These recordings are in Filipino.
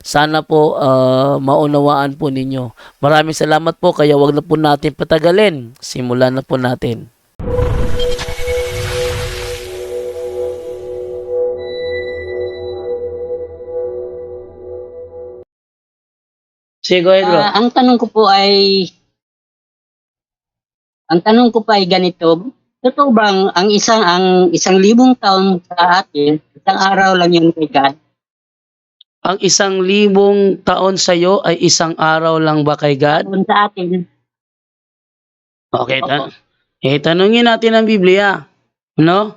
Sana po ah, maunawaan po ninyo. Maraming salamat po kaya wag na po natin patagalin. Simulan na po natin. Sige, go ahead, bro. Ah, ang tanong ko po ay ang tanong ko pa ay ganito, totoo bang ang isang ang isang libong taon sa atin, isang araw lang yun kay God? Ang isang libong taon sa iyo ay isang araw lang ba kay God? Taon sa atin. Okay, ta- eh, tanungin natin ang Biblia. No?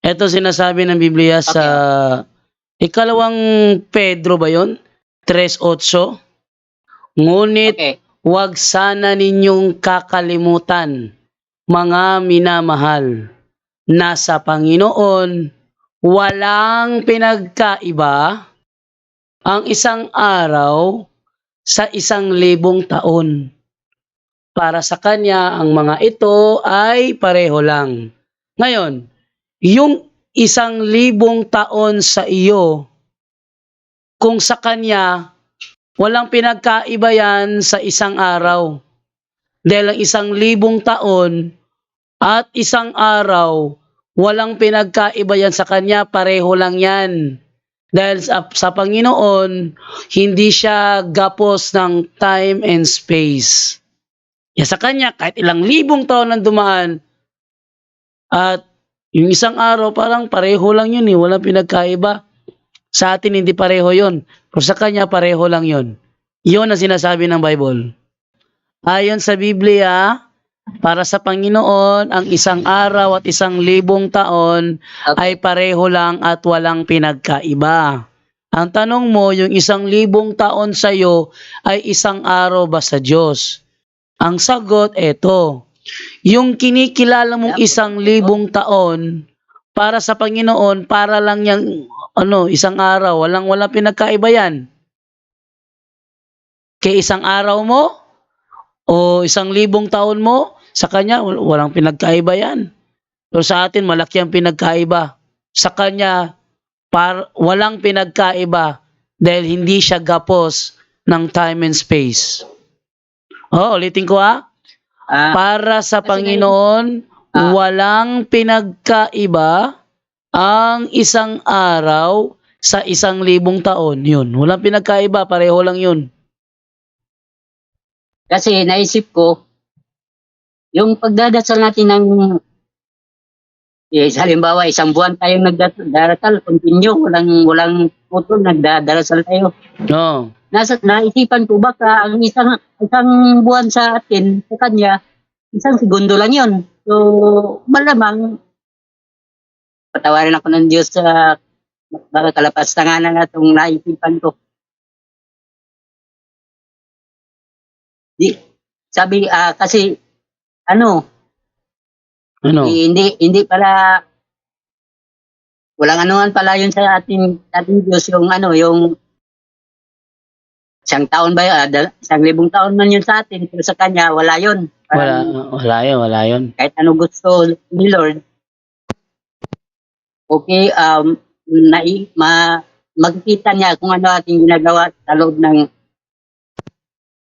Ito sinasabi ng Biblia sa ikalawang Pedro ba yon? 3.8 Ngunit Okay. Huwag sana ninyong kakalimutan, mga minamahal, na sa Panginoon walang pinagkaiba ang isang araw sa isang libong taon. Para sa Kanya, ang mga ito ay pareho lang. Ngayon, yung isang libong taon sa iyo, kung sa Kanya, Walang pinagkaiba yan sa isang araw. Dahil ang isang libong taon at isang araw, walang pinagkaiba yan sa kanya, pareho lang yan. Dahil sa, sa Panginoon, hindi siya gapos ng time and space. Ya sa kanya, kahit ilang libong taon ang dumaan, at yung isang araw, parang pareho lang yun eh, walang pinagkaiba. Sa atin, hindi pareho yon pero sa kanya, pareho lang yon. Yun ang sinasabi ng Bible. Ayon sa Biblia, para sa Panginoon, ang isang araw at isang libong taon ay pareho lang at walang pinagkaiba. Ang tanong mo, yung isang libong taon sa iyo ay isang araw ba sa Diyos? Ang sagot, eto. Yung kinikilala mong isang libong taon, para sa Panginoon, para lang yung ano, isang araw, walang walang pinagkaiba yan. Kay isang araw mo o isang libong taon mo, sa kanya wal- walang pinagkaiba yan. Pero sa atin malaki ang pinagkaiba. Sa kanya par walang pinagkaiba dahil hindi siya gapos ng time and space. Oh, ulitin ko ha. Ah, Para sa Kasi Panginoon, Ah. walang pinagkaiba ang isang araw sa isang libong taon. Yun, walang pinagkaiba, pareho lang yun. kasi naisip ko, yung pagdadasal natin ng eh, halimbawa, isang buwan tayong nagdarasal, continue, walang, walang putol, nagdarasal tayo. No. nasa naisipan ko baka ang isang isang buwan sa atin sa kanya isang segundo lang yon so malamang patawarin ako ng Diyos sa baka kalapas na nga na itong naisipan ko di sabi ah kasi ano Ano? eh, hindi hindi pala walang anuhan pala yun sa ating ating Diyos yung ano yung isang taon ba yun, ah, isang libong taon man yun sa atin, pero sa kanya, wala yun. Wala, Parang wala yun, wala yun. Kahit ano gusto ni Lord, okay, um, na, ma, magkikita niya kung ano ating ginagawa sa loob ng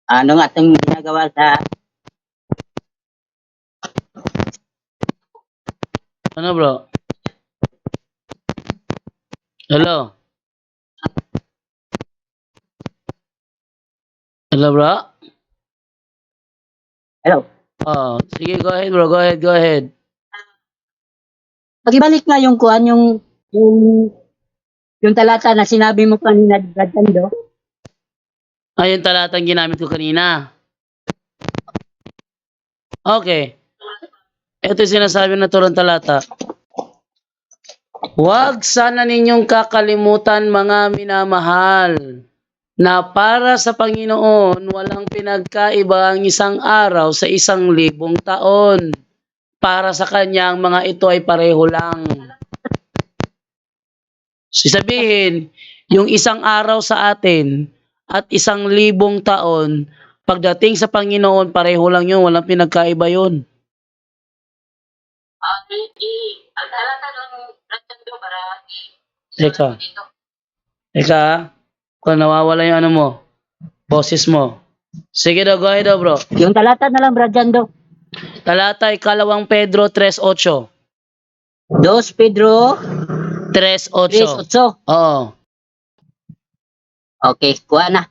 ano ating ginagawa sa Ano bro? Hello? Hello bro? Hello. Oh, sige, go ahead bro, go ahead, go ahead. Pagibalik nga yung kuan yung yung yung talata na sinabi mo kanina Dadando. Ayun talatang ginamit ko kanina. Okay. Ito yung sinasabi na turang talata. Huwag sana ninyong kakalimutan mga minamahal na para sa Panginoon walang pinagkaiba ang isang araw sa isang libong taon. Para sa Kanya ang mga ito ay pareho lang. Sabihin, yung isang araw sa atin at isang libong taon, pagdating sa Panginoon, pareho lang yun, walang pinagkaiba yun. Teka. Teka, kung nawawala yung ano mo, boses mo. Sige daw, go ahead daw bro. Yung talata na lang, Ratando. Talata ikalawang Pedro 3.8. 2 Pedro 3.8. 3.8. Oo. Okay, kuha na.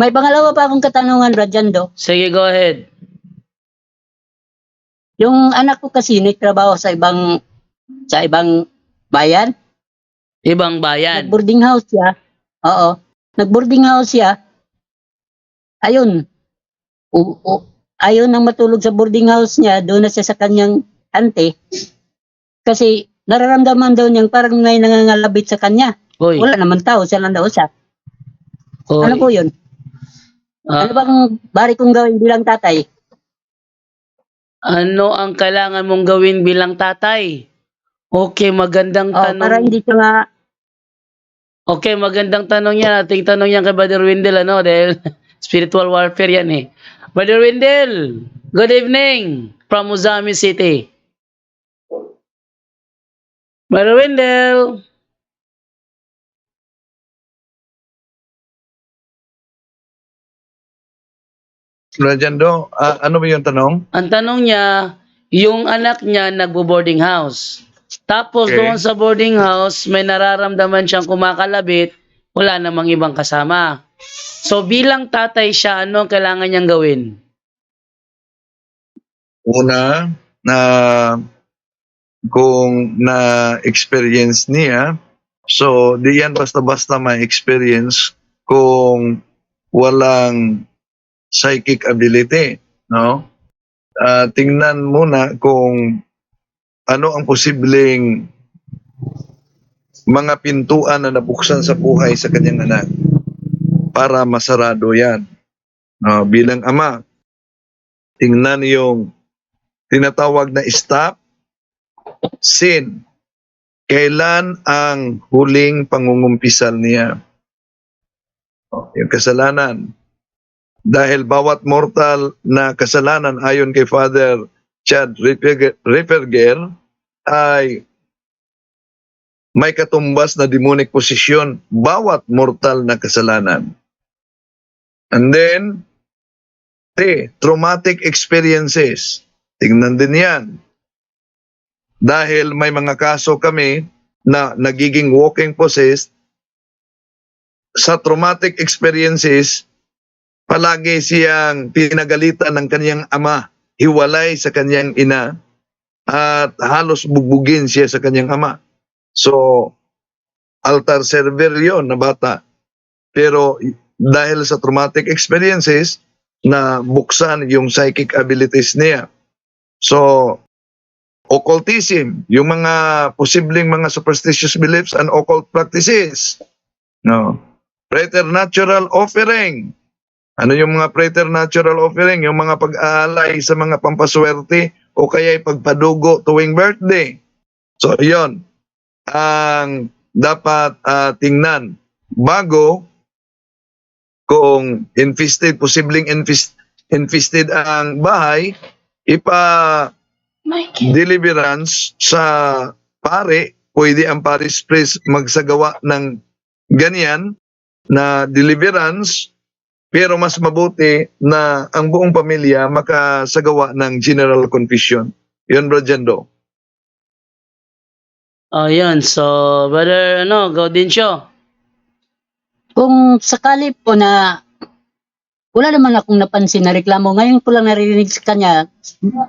May pangalawa pa akong katanungan, Rajando. Sige, go ahead. Yung anak ko kasi nagtrabaho sa ibang sa ibang bayan. Ibang bayan. Nag-boarding house siya. Oo. Nag-boarding house siya. Ayun. U- u- ayaw nang matulog sa boarding house niya. Doon na siya sa kanyang ante. Kasi nararamdaman daw niyang parang may nangangalabit sa kanya. Hoy. Wala naman tao. Siya lang daw siya. Hoy. Ano po yun? Ah, Ano bang bari kong gawin bilang tatay? ano ang kailangan mong gawin bilang tatay? Okay, magandang Oh, tanong. para hindi siya nga Okay, magandang tanong yan. Ating tanong yan kay Brother Wendell, ano, dahil spiritual warfare yan eh. Brother Wendell, good evening from Uzami City. Brother Wendell, Rajando, ah, ano ba yung tanong? ang tanong niya, yung anak niya nagbo-boarding house. Tapos Okay. doon sa boarding house, may nararamdaman siyang kumakalabit, wala namang ibang kasama. So bilang tatay siya, ano ang kailangan niyang gawin? Una, na kung na-experience niya, so di yan basta-basta may experience kung walang psychic ability, no? Ah, tingnan muna kung ano ang posibleng mga pintuan na nabuksan sa buhay sa kanyang anak para masarado yan. No, bilang ama, tingnan yung tinatawag na stop sin. Kailan ang huling pangungumpisal niya? O, Yung kasalanan. Dahil bawat mortal na kasalanan ayon kay Father Chad Ripperger ay may katumbas na demonic posisyon bawat mortal na kasalanan. And then, T, traumatic experiences. Tingnan din yan. Dahil may mga kaso kami na nagiging walking possessed, sa traumatic experiences, palagi siyang pinagalitan ng kanyang ama, hiwalay sa kanyang ina, at halos bugbugin siya sa kanyang ama. So, altar server yon na bata. Pero dahil sa traumatic experiences, na buksan yung psychic abilities niya. So, occultism, yung mga posibleng mga superstitious beliefs and occult practices. No. Preternatural offering. Ano yung mga preternatural offering? Yung mga pag-aalay sa mga pampaswerte o kaya pagpadugo tuwing birthday. So, yon ang dapat ah, tingnan bago kung infested, posibleng infest, infested ang bahay, ipa deliverance sa pare, pwede ang parish priest magsagawa ng ganyan na deliverance, pero mas mabuti na ang buong pamilya makasagawa ng general confession. Yun, Brajendo. Oh, yun. So, brother, ano, Gaudencio. Kung sakali po na wala naman akong napansin na reklamo. Ngayon ko lang naririnig sa kanya,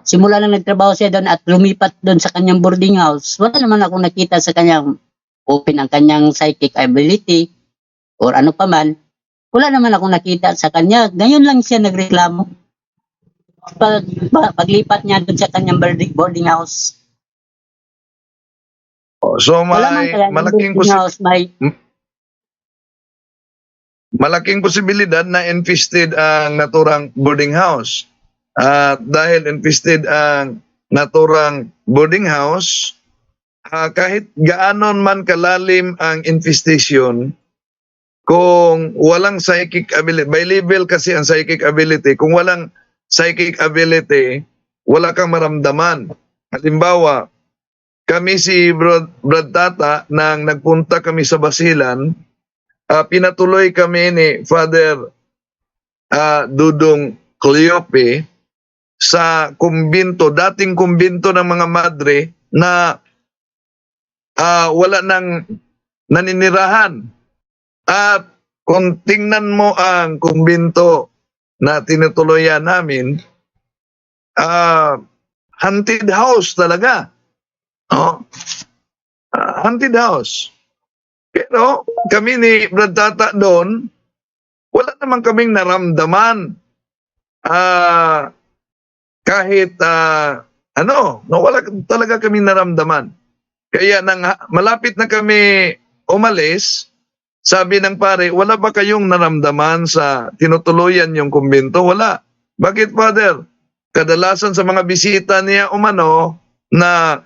simula nang nagtrabaho siya doon at lumipat doon sa kanyang boarding house, wala naman akong nakita sa kanyang open ang kanyang psychic ability. or ano pa man, wala naman akong nakita sa kanya. Ngayon lang siya nagreklamo. Pag, pa- paglipat niya dun sa kanyang boarding, house. Oh, So yung malaking boarding posi- house may malaking posibilidad na infested ang naturang boarding house. At dahil infested ang naturang boarding house, ah, kahit gaanon man kalalim ang infestation, kung walang psychic ability, by level kasi ang psychic ability, kung walang psychic ability, wala kang maramdaman. Halimbawa, kami si Brad, Brad Tata nang nagpunta kami sa Basilan, Ah, pinatuloy kami ni Father ah, Dudong Cleope sa kumbinto, dating kumbinto ng mga madre na ah, wala nang naninirahan. At kung tingnan mo ang kumbinto na tinutuloyan namin, ah, haunted house talaga. Oh. Ah, haunted house. Pero kami ni Brad Tata doon, wala naman kaming naramdaman. Ah, kahit ah, ano, no, wala talaga kaming naramdaman. Kaya nang malapit na kami umalis, sabi ng pare, wala ba kayong naramdaman sa tinutuluyan yung kumbento? Wala. Bakit, Father? Kadalasan sa mga bisita niya umano na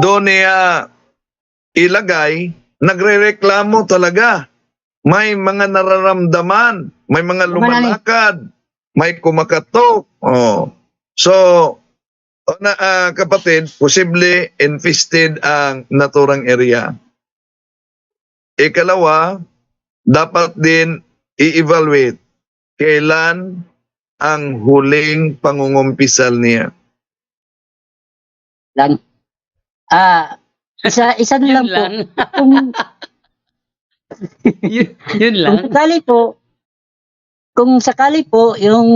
doon niya ilagay, nagrereklamo talaga. May mga nararamdaman, may mga lumalakad, may kumakatok. Oh. So, na ah, kapatid, posible infested ang naturang area. Ikalawa, dapat din i-evaluate kailan ang huling pangungumpisal niya. lang. Ah, isa, isa na lang Yun po. lang. Kung, yun, yun kung lang. sakali po, kung sakali po, yung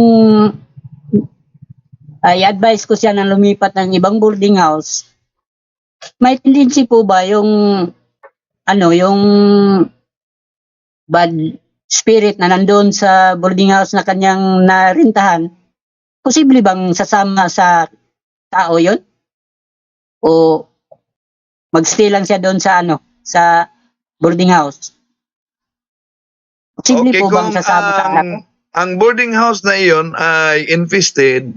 ay advice ko siya na lumipat ng ibang boarding house, may tendency po ba yung ano, yung bad spirit na nandoon sa boarding house na kanyang narintahan, posible bang sasama sa tao yon O magstay lang siya doon sa ano, sa boarding house? Posible po bang sasama sa anak ang boarding house na iyon ay infested,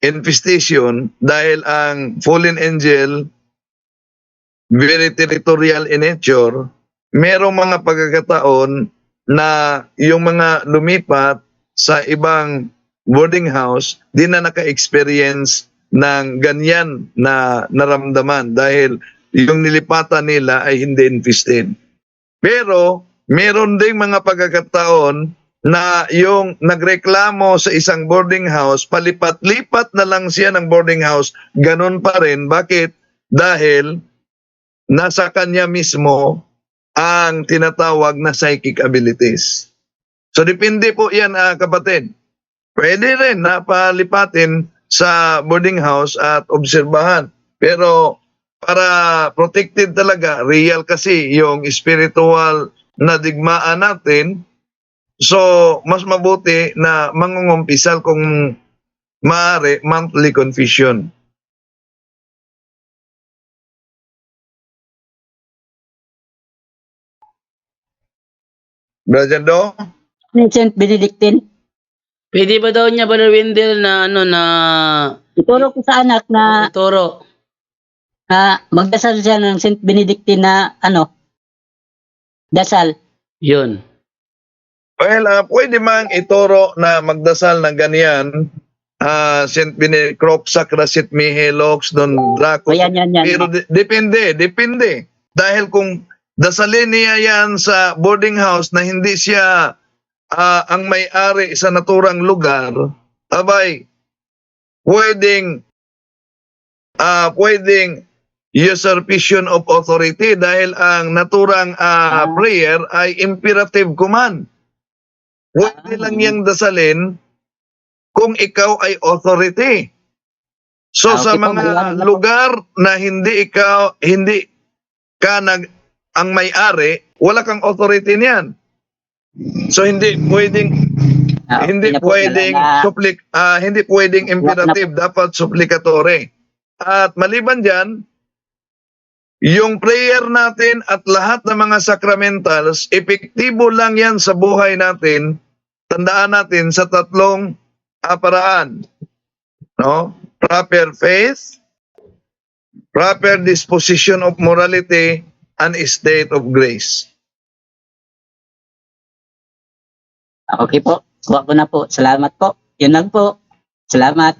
infestation, dahil ang fallen angel, very territorial in nature, merong mga pagkakataon na yung mga lumipat sa ibang boarding house, di na naka-experience ng ganyan na naramdaman dahil yung nilipatan nila ay hindi infested. Pero meron ding mga pagkakataon na yung nagreklamo sa isang boarding house, palipat-lipat na lang siya ng boarding house, ganun pa rin. Bakit? Dahil nasa kanya mismo ang tinatawag na psychic abilities. So depende po yan ah, kapatid. Pwede rin na palipatin sa boarding house at obserbahan. Pero para protected talaga, real kasi yung spiritual na digmaan natin, so mas mabuti na mangungumpisal kung maaari monthly confession. Brother Do? Ni Saint Benedictine, Pwede ba daw niya, Brother Wendell, na ano, na ituro ko sa anak na, ituro? na magdasal siya ng Saint Benedictine na ano, dasal. Yun. Well, ah, pwede mang ituro na magdasal ng ganyan. ah St. Benedict, Crop Sacra, St. Mihelox, Don Draco. O yan, yan, yan. Pero de- depende, depende. Dahil kung dasalin niya yan sa boarding house na hindi siya ah, ang may-ari sa naturang lugar, abay, pwedeng, ah pwedeng usurpation of authority dahil ang naturang Ah. prayer ay imperative command. Pwede lang yang dasalin kung ikaw ay authority. So sa mga lugar na hindi ikaw hindi ka nag ang may-ari, wala kang authority niyan. So hindi pwedeng Ah, hindi pwedeng na- suplik ah, hindi pwedeng imperative, dapat supplicatory. At maliban diyan, yung prayer natin at lahat ng mga sacramentals, epektibo lang yan sa buhay natin. Tandaan natin sa tatlong ah, paraan. No? Proper faith, proper disposition of morality, and state of grace. Okay po. Kuha ko na po. Salamat po. Yun lang po. Salamat.